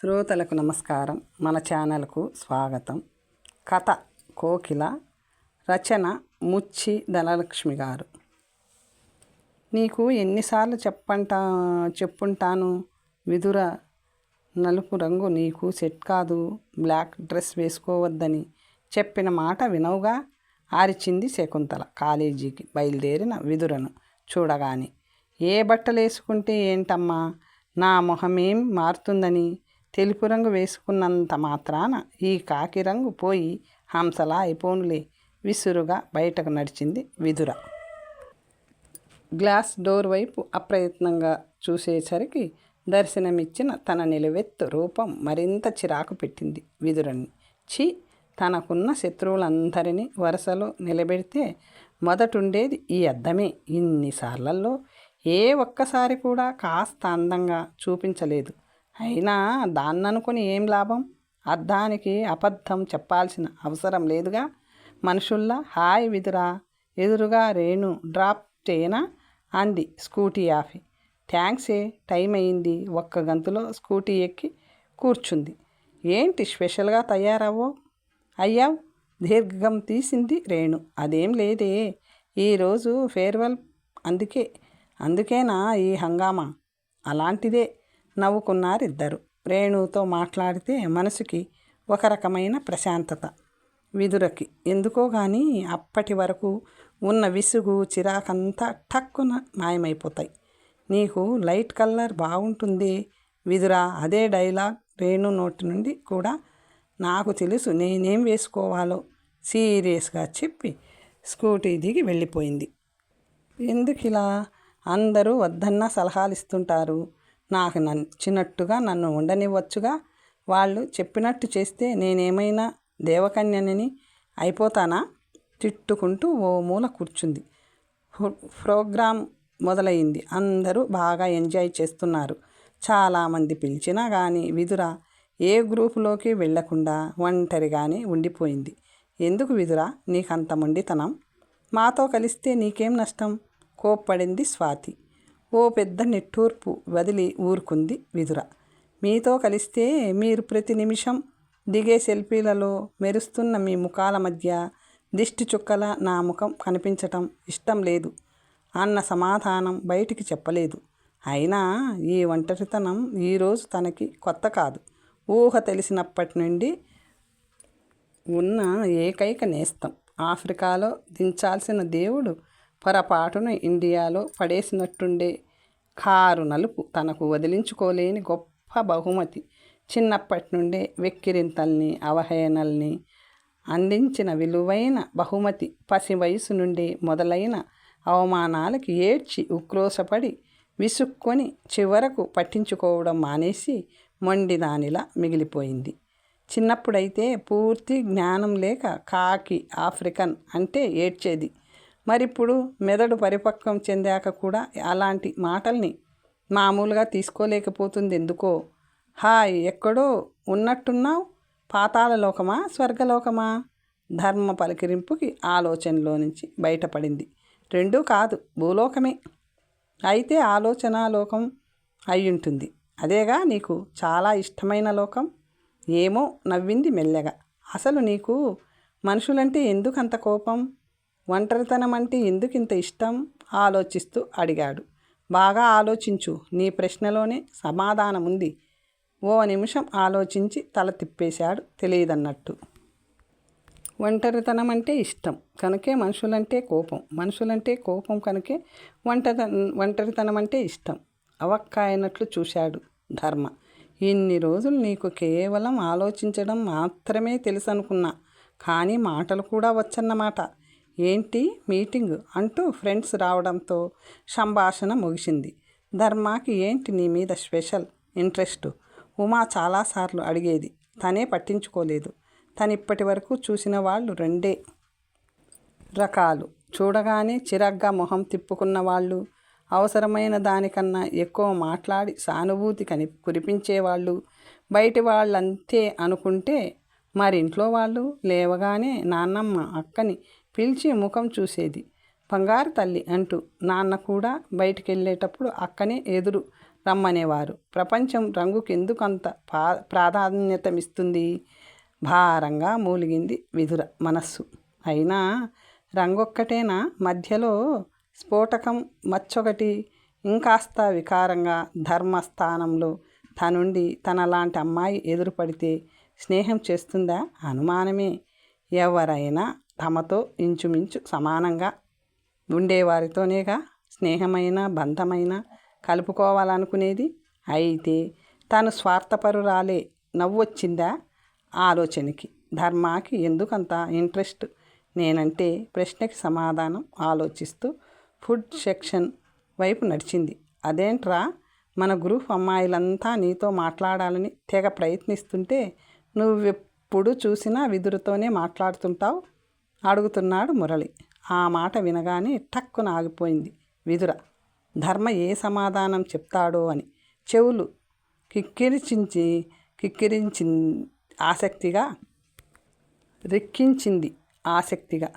శ్రోతలకు నమస్కారం. మన ఛానల్కు స్వాగతం. కథ కోకిల రచన ముచ్చి ధనలక్ష్మి గారు. నీకు ఎన్నిసార్లు చెప్పంటా చెప్పుంటాను? విదుర నలుపు రంగు నీకు సెట్ కాదు. బ్లాక్ డ్రెస్ వేసుకోవద్దని చెప్పిన మాట వినవుగా? ఆరిచింది శకుంతల కాలేజీకి బయలుదేరిన విదురను చూడగానే. ఏ బట్టలు వేసుకుంటే ఏంటమ్మా? నా మొహమేం మారుతుందని తెలుపు రంగు వేసుకున్నంత మాత్రాన ఈ కాకి రంగు పోయి హంసలా అయిపోనులే విసురుగా బయటకు నడిచింది విదుర. గ్లాస్ డోర్ వైపు అప్రయత్నంగా చూసేసరికి దర్శనమిచ్చిన తన నిలువెత్తు రూపం మరింత చిరాకు పెట్టింది విదురని ఛీ! తనకున్న శత్రువులందరినీ వరుసలో నిలబెడితే మొదటుండేది ఈ అద్దమే. ఇన్నిసార్లలో ఏ ఒక్కసారి కూడా కాస్త అందంగా చూపించలేదు. అయినా దాన్ననుకుని ఏం లాభం? అర్థానికి అబద్ధం చెప్పాల్సిన అవసరం లేదుగా. మనుషుల్లా హాయ్ విదురా ఎదురుగా రేణు డ్రాప్ చేయనా? అంది స్కూటీ ఆఫీ. థ్యాంక్సే టైం అయింది ఒక్క గంతులో స్కూటీ ఎక్కి కూర్చుంది. ఏంటి స్పెషల్గా తయారవ్వో? అయ్యావు? దీర్ఘం తీసింది రేణు. అదేం లేదే. ఈరోజు ఫేర్వెల్ అందుకే. అందుకేనా ఈ హంగామా? అలాంటిదే. నవ్వుకున్నారిద్దరు. రేణుతో మాట్లాడితే మనసుకి ఒక రకమైన ప్రశాంతత. విదురకి. ఎందుకో కానీ అప్పటి వరకు ఉన్న విసుగు చిరాకంతా టక్కున మాయమైపోతాయి. నీకు లైట్ కలర్ బాగుంటుంది విదురా అదే డైలాగ్ రేణు నోటి నుండి కూడా నాకు తెలుసు నేనేం వేసుకోవాలో. సీరియస్గా చెప్పి స్కూటీ దిగి వెళ్ళిపోయింది. ఎందుకు ఇలా అందరూ వద్దన్న సలహాలు ఇస్తుంటారు నాకు నచ్చినట్టుగా నన్ను ఉండనివ్వచ్చుగా. వాళ్ళు చెప్పినట్టు చేస్తే నేనేమైనా దేవకన్యని అయిపోతానా? తిట్టుకుంటూ ఓ మూల కూర్చుంది. ప్రోగ్రామ్ మొదలైంది. అందరూ బాగా ఎంజాయ్ చేస్తున్నారు. చాలామంది పిలిచినా కానీ విదుర ఏ గ్రూపులోకి వెళ్ళకుండా ఒంటరిగానే ఉండిపోయింది. ఎందుకు విదురా? నీకంత మొండితనం. మాతో కలిస్తే నీకేం నష్టం? కోప్పడింది స్వాతి. ఓ పెద్ద నిట్టూర్పు వదిలి ఊరుకుంది విదుర. మీతో కలిస్తే మీరు ప్రతి నిమిషం దిగే సెల్ఫీలలో మెరుస్తున్న మీ ముఖాల మధ్య దిష్టి చుక్కల నా ముఖం కనిపించటం ఇష్టం లేదు. అన్న సమాధానం బయటికి చెప్పలేదు. అయినా ఈ ఒంటరితనం ఈరోజు తనకి కొత్త కాదు. ఊహ తెలిసినప్పటి నుండి ఉన్న ఏకైక నేస్తం. ఆఫ్రికాలో దించాల్సిన దేవుడు పొరపాటును ఇండియాలో పడేసినట్టుండే కారు నలుపు తనకు వదిలించుకోలేని గొప్ప బహుమతి. చిన్నప్పటి నుండే వెక్కిరింతల్ని అవహేళనల్ని అందించిన విలువైన బహుమతి పసి వయసు నుండి మొదలైన అవమానాలకి ఏడ్చి ఉక్రోశపడి విసుక్కొని చివరకు పట్టించుకోవడం మానేసి మొండిదానిలా మిగిలిపోయింది. చిన్నప్పుడైతే పూర్తి జ్ఞానం లేక కాకి ఆఫ్రికన్ అంటే ఏడ్చేది. మరిప్పుడు మెదడు పరిపక్వం చెందాక కూడా అలాంటి మాటల్ని మామూలుగా తీసుకోలేకపోతుంది ఎందుకో? హాయ్ ఎక్కడో ఉన్నట్టున్నావు? పాతాలలోకమా స్వర్గలోకమా ధర్మ పలికిరింపుకి ఆలోచనలో నుంచి బయటపడింది. రెండూ కాదు భూలోకమే. అయితే ఆలోచన లోకం అయ్యుంటుంది. అదేగా నీకు చాలా ఇష్టమైన లోకం? ఏమో నవ్వింది మెల్లగా. అసలు నీకు మనుషులంటే ఎందుకంత కోపం? ఒంటరితనం అంటే ఎందుకు ఇంత ఇష్టం? ఆలోచిస్తూ అడిగాడు. బాగా ఆలోచించు. నీ ప్రశ్నలోనే సమాధానం ఉంది. ఓ నిమిషం ఆలోచించి తల తిప్పేశాడు తెలియదన్నట్టు. ఒంటరితనం అంటే ఇష్టం కనుకే మనుషులంటే కోపం. మనుషులంటే కోపం కనుకే ఒంటరి ఒంటరితనం అంటే ఇష్టం. అవక్కాయనట్లు చూశాడు ధర్మ. ఇన్ని రోజులు నీకు కేవలం ఆలోచించడం మాత్రమే తెలుసు అనుకున్నా కానీ మాటలు కూడా వచ్చన్నమాట. ఏంటి మీటింగ్ అంటూ ఫ్రెండ్స్ రావడంతో సంభాషణ ముగిసింది. ధర్మాకి ఏంటి నీ మీద స్పెషల్ ఇంట్రెస్ట్? ఉమా చాలాసార్లు అడిగేది. తనే పట్టించుకోలేదు. తను ఇప్పటి వరకు చూసిన వాళ్ళు రెండే రకాలు. చూడగానే చిరగ్గా మొహం తిప్పుకున్న వాళ్ళు అవసరమైన దానికన్నా ఎక్కువ మాట్లాడి సానుభూతి కని కురిపించేవాళ్ళు బయటి వాళ్ళంతే అనుకుంటే మరి ఇంట్లో వాళ్ళు లేవగానే నాన్నమ్మ అక్కని పిలిచి ముఖం చూసేది. బంగారు తల్లి అంటూ నాన్న కూడా బయటికి వెళ్ళేటప్పుడు అక్కనే ఎదురు రమ్మనేవారు. ప్రపంచం రంగుకి ఎందుకంత పా ప్రాధాన్యతమిస్తుంది? భారంగా మూలిగింది విదుర మనస్సు. అయినా రంగొక్కటేనా? మధ్యలో స్ఫోటకం మచ్చొకటి. ఇంకాస్త వికారంగా ధర్మస్థానంలో తనుండి తనలాంటి అమ్మాయి ఎదురుపడితే స్నేహం చేస్తుందా? అనుమానమే. ఎవరైనా తమతో ఇంచుమించు సమానంగా ఉండేవారితోనేగా స్నేహమైన బంధమైన కలుపుకోవాలనుకునేది. అయితే తను స్వార్థపరురాలే నవ్వొచ్చిందా? ఆలోచనకి. ధర్మాకి ఎందుకంత ఇంట్రెస్ట్? నేనంటే ప్రశ్నకి సమాధానం ఆలోచిస్తూ ఫుడ్ సెక్షన్ వైపు నడిచింది. అదేంట్రా? మన గ్రూప్ అమ్మాయిలంతా నీతో మాట్లాడాలని తెగ ప్రయత్నిస్తుంటే నువ్వెప్పుడు చూసినా విదురుతోనే మాట్లాడుతుంటావు. అడుగుతున్నాడు మురళి. ఆ మాట వినగానే టక్కున ఆగిపోయింది విదుర. ధర్మ ఏ సమాధానం చెప్తాడో అని. చెవులు కిక్కిరిచించి కిక్కిరించి ఆసక్తిగా రెక్కించింది ఆసక్తిగా.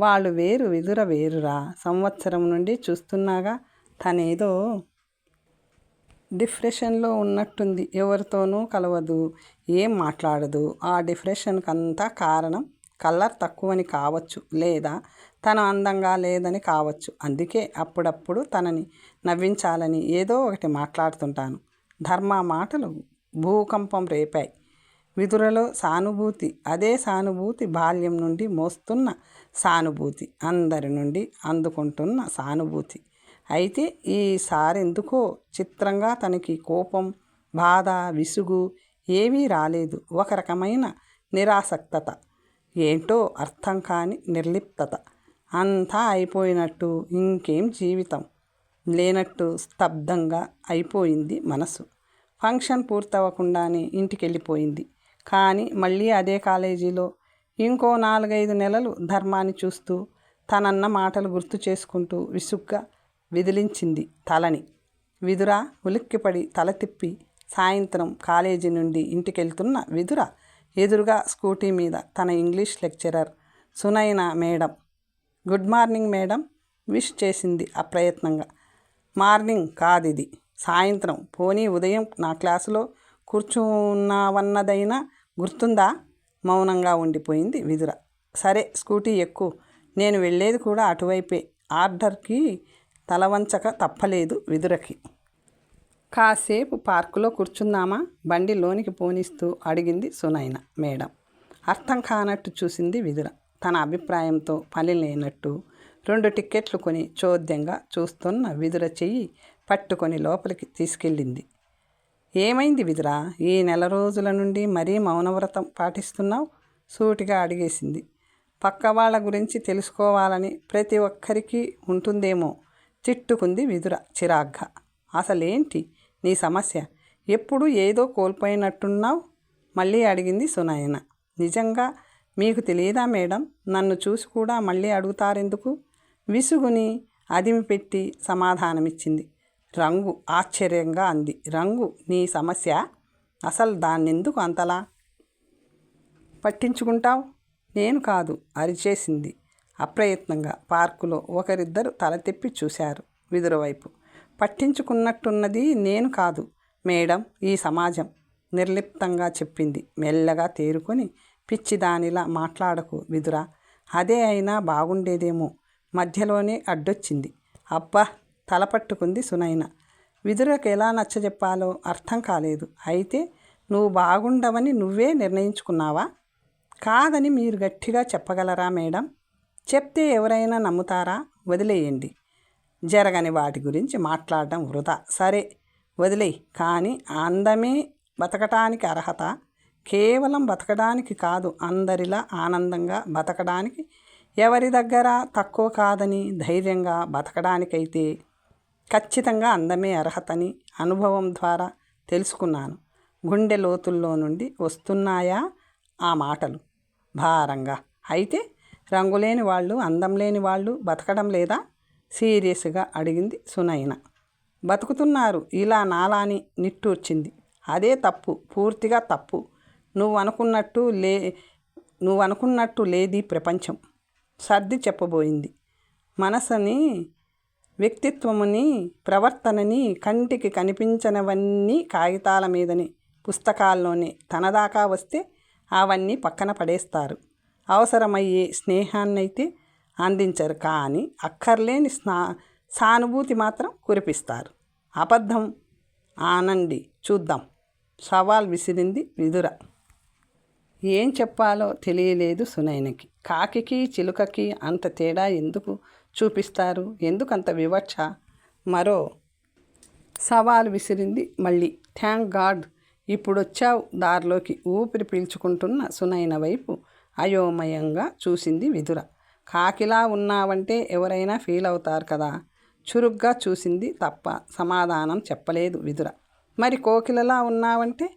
వాళ్ళు వేరు విదుర వేరురా. సంవత్సరం నుండి చూస్తున్నాగా తనేదో డిప్రెషన్లో ఉన్నట్టుంది. ఎవరితోనూ కలవదు ఏం మాట్లాడదు. ఆ డిప్రెషన్కి అంతా కారణం కలర్ తక్కువని కావచ్చు లేదా తను అందంగా లేదని కావచ్చు. అందుకే అప్పుడప్పుడు తనని నవ్వించాలని ఏదో ఒకటి మాట్లాడుతుంటాను. ధర్మ మాటలు భూకంపం రేపాయి. విదురలో సానుభూతి అదే సానుభూతి బాల్యం నుండి మోస్తున్న సానుభూతి అందరి నుండి అందుకుంటున్న సానుభూతి. అయితే ఈసారి ఎందుకో చిత్రంగా తనకి కోపం బాధ విసుగు ఏవీ రాలేదు. ఒక రకమైన నిరాసక్తత. ఏంటో అర్థం కాని నిర్లిప్తత. అంతా అయిపోయినట్టు ఇంకేం జీవితం? లేనట్టు స్తబ్దంగా అయిపోయింది మనసు. ఫంక్షన్ పూర్తవ్వకుండానే ఇంటికి వెళ్ళిపోయింది కానీ మళ్ళీ అదే కాలేజీలో ఇంకో నాలుగైదు నెలలు ధర్మాన్ని చూస్తూ తనన్న మాటలు గుర్తు చేసుకుంటూ విసుగ్గా విదిలించింది తలని. విదుర ఉలిక్కిపడి తల తిప్పి సాయంత్రం కాలేజీ నుండి ఇంటికెళ్తున్న విదుర ఎదురుగా స్కూటీ మీద తన English lecturer Sunaina madam. Good morning madam. Wish చేసింది అప్రయత్నంగా. మార్నింగ్ కాదిది. సాయంత్రం. పోనీ ఉదయం నా క్లాసులో కూర్చున్నావన్నదైనా గుర్తుందా? మౌనంగా ఉండిపోయింది విదుర. సరే స్కూటీ ఎక్కువ నేను వెళ్ళేది కూడా అటువైపే. ఆర్డర్కి తలవంచక తప్పలేదు విదురకి. కాసేపు పార్కులో కూర్చుందామా? బండి లోనికి పోనిస్తూ అడిగింది సునైన మేడం. అర్థం కానట్టు చూసింది విదుర. తన అభిప్రాయంతో పని లేనట్టు రెండు టిక్కెట్లు కొని చోద్యంగా చూస్తున్న విదుర చెయ్యి పట్టుకొని లోపలికి తీసుకెళ్ళింది. ఏమైంది విదురా? ఈ నెల రోజుల నుండి మరీ మౌనవ్రతం పాటిస్తున్నావు? సూటిగా అడిగేసింది. పక్క వాళ్ళ గురించి తెలుసుకోవాలని ప్రతి ఒక్కరికి ఉంటుందేమో? తిట్టుకుంది విదుర చిరాగ్గా. అసలేంటి? నీ సమస్య. ఎప్పుడు ఏదో కోల్పోయినట్టున్నావు? మళ్ళీ అడిగింది సునాయన. నిజంగా మీకు తెలియదా మేడం? నన్ను చూసి కూడా మళ్ళీ అడుగుతారెందుకు? విసుగుని అదిమి పెట్టి సమాధానమిచ్చింది. రంగు ఆశ్చర్యంగా అంది. రంగు నీ సమస్య? అసలు దాన్నెందుకు అంతలా? పట్టించుకుంటావు? నేను కాదు అరిచేసింది. అప్రయత్నంగా పార్కులో ఒకరిద్దరు తల తెప్పి చూశారు. విదురవైపు పట్టించుకున్నట్టున్నది నేను కాదు. మేడం ఈ సమాజం నిర్లిప్తంగా చెప్పింది. మెల్లగా తేరుకొని పిచ్చిదానిలా మాట్లాడకు విదురా. అదే అయినా బాగుండేదేమో. మధ్యలోనే అడ్డొచ్చింది. అబ్బా తలపట్టుకుంది సునైన. విదురకు ఎలా నచ్చజెప్పాలో అర్థం కాలేదు. అయితే నువ్వు బాగుండవని నువ్వే నిర్ణయించుకున్నావా? కాదని మీరు గట్టిగా చెప్పగలరా మేడం? చెప్తే ఎవరైనా నమ్ముతారా? వదిలేయండి. జరగని వాటి గురించి మాట్లాడడం వృధా. సరే వదిలే కానీ అందమే బతకటానికి అర్హత. కేవలం బతకడానికి కాదు అందరిలా ఆనందంగా బతకడానికి ఎవరి దగ్గర తక్కువ కాదని ధైర్యంగా బతకడానికైతే ఖచ్చితంగా అందమే అర్హతని అనుభవం ద్వారా తెలుసుకున్నాను. గుండె లోతుల్లో నుండి వస్తున్నాయా ఆ మాటలు? భారంగా. అయితే రంగులేని వాళ్ళు అందం లేని వాళ్ళు బతకడం లేదా? సీరియస్గా అడిగింది సునైన బతుకుతున్నారు ఇలా నాలాని నిట్టూర్చింది. అదే తప్పు పూర్తిగా తప్పు. నువ్వు అనుకున్నట్టు లే నువ్వు అనుకున్నట్టు లేది ప్రపంచం. సర్ది చెప్పబోయింది. మనసుని వ్యక్తిత్వముని ప్రవర్తనని కంటికి కనిపించనివన్నీ కాగితాల మీదని పుస్తకాల్లోనే తనదాకా వస్తే అవన్నీ పక్కన పడేస్తారు. అవసరమయ్యే స్నేహాన్నైతే అందించరు. కానీ అక్కర్లేని స్నా సానుభూతి మాత్రం కురిపిస్తారు. అబద్ధం. ఆనండి. చూద్దాం. సవాల్ విసిరింది విదుర. ఏం చెప్పాలో తెలియలేదు సునైనకి కాకికి చిలుకకి అంత తేడా ఎందుకు చూపిస్తారు? ఎందుకంత వివక్ష? మరో సవాల్ విసిరింది మళ్ళీ. థ్యాంక్ గాడ్ ఇప్పుడొచ్చావు దారిలోకి. ఊపిరి పీల్చుకుంటున్న సునైన వైపు అయోమయంగా చూసింది విదుర. కాకిలా ఉన్నావంటే ఎవరైనా ఫీల్ అవుతారు కదా. చురుగ్గా చూసింది తప్ప సమాధానం చెప్పలేదు విదుర. మరి కోకిలలా ఉన్నావంటే?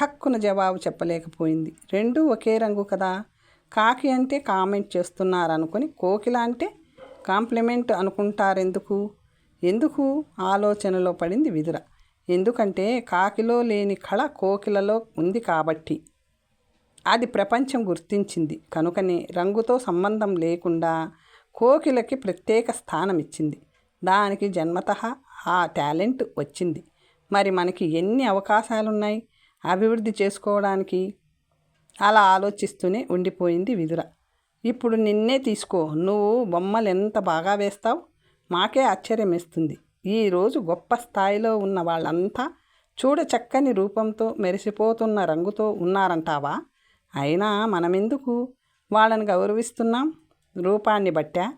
ఠక్కున జవాబు చెప్పలేకపోయింది. రెండూ ఒకే రంగు కదా. కాకి అంటే కామెంట్ చేస్తున్నారనుకొని కోకిల అంటే కాంప్లిమెంట్ అనుకుంటారెందుకు? ఎందుకు? ఆలోచనలో పడింది విదుర. ఎందుకంటే కాకిలో లేని కళ కోకిలలో ఉంది కాబట్టి. అది ప్రపంచం గుర్తించింది. కనుకనే రంగుతో సంబంధం లేకుండా కోకిలకి ప్రత్యేక స్థానం ఇచ్చింది దానికి జన్మత ఆ టాలెంట్ వచ్చింది. మరి మనకి ఎన్ని అవకాశాలున్నాయి? అభివృద్ధి చేసుకోవడానికి అలా ఆలోచిస్తూనే ఉండిపోయింది విదుర. ఇప్పుడు నిన్నే తీసుకో. నువ్వు బొమ్మలు ఎంత బాగా వేస్తావు? మాకే ఆశ్చర్యం వేస్తుంది ఈరోజు గొప్ప స్థాయిలో ఉన్న వాళ్ళంతా చూడ చక్కని రూపంతో మెరిసిపోతున్న రంగుతో ఉన్నారంటావా? అయినా మనమెందుకు? వాళ్ళని గౌరవిస్తున్నాం? రూపాన్ని బట్టా?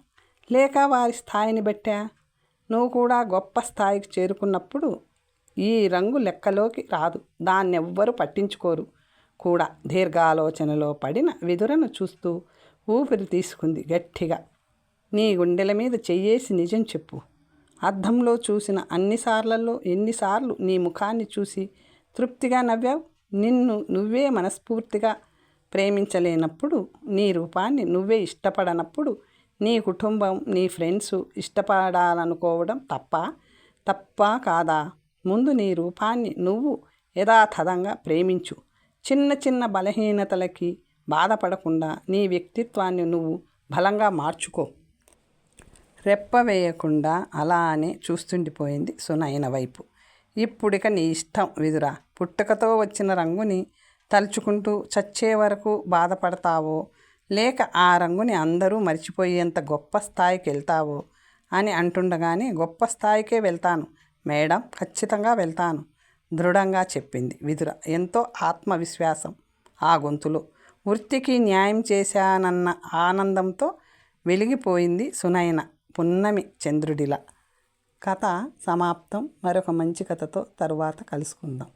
లేక వారి స్థాయిని బట్టా? నువ్వు కూడా గొప్ప స్థాయికి చేరుకున్నప్పుడు ఈ రంగు లెక్కలోకి రాదు. దాన్నెవ్వరు పట్టించుకోరు. కూడా దీర్ఘాలోచనలో పడిన విదురను చూస్తూ ఊపిరి తీసుకుంది గట్టిగా. నీ గుండెల మీద చెయ్యేసి నిజం చెప్పు. అద్దంలో చూసిన అన్నిసార్లలో ఎన్నిసార్లు నీ ముఖాన్ని చూసి తృప్తిగా నవ్వావు? నిన్ను నువ్వే మనస్ఫూర్తిగా ప్రేమించలేనప్పుడు నీ రూపాన్ని నువ్వే ఇష్టపడనప్పుడు నీ కుటుంబం నీ ఫ్రెండ్స్ ఇష్టపడాలనుకోవడం తప్ప తప్ప కాదా? ముందు నీ రూపాన్ని నువ్వు యథాతథంగా ప్రేమించు. చిన్న చిన్న బలహీనతలకి బాధపడకుండా నీ వ్యక్తిత్వాన్ని నువ్వు బలంగా మార్చుకో. రెప్ప వేయకుండా అలానే చూస్తుండిపోయింది సునయన వైపు. ఇప్పుడిక నీ ఇష్టం విదురా. పుట్టుకతో వచ్చిన రంగుని తలుచుకుంటూ చచ్చే వరకు బాధపడతావో లేక ఆ రంగుని అందరూ మర్చిపోయేంత గొప్ప స్థాయికి వెళ్తావో అని అంటుండగానే గొప్ప స్థాయికే వెళ్తాను. మేడం ఖచ్చితంగా వెళ్తాను. దృఢంగా చెప్పింది విదుర. ఎంతో ఆత్మవిశ్వాసం ఆ గొంతులో. వృత్తికి న్యాయం చేశానన్న ఆనందంతో వెలిగిపోయింది సునయన పున్నమి చంద్రుడిలా. కథ సమాప్తం. మరొక మంచి కథతో తరువాత కలుసుకుందాం.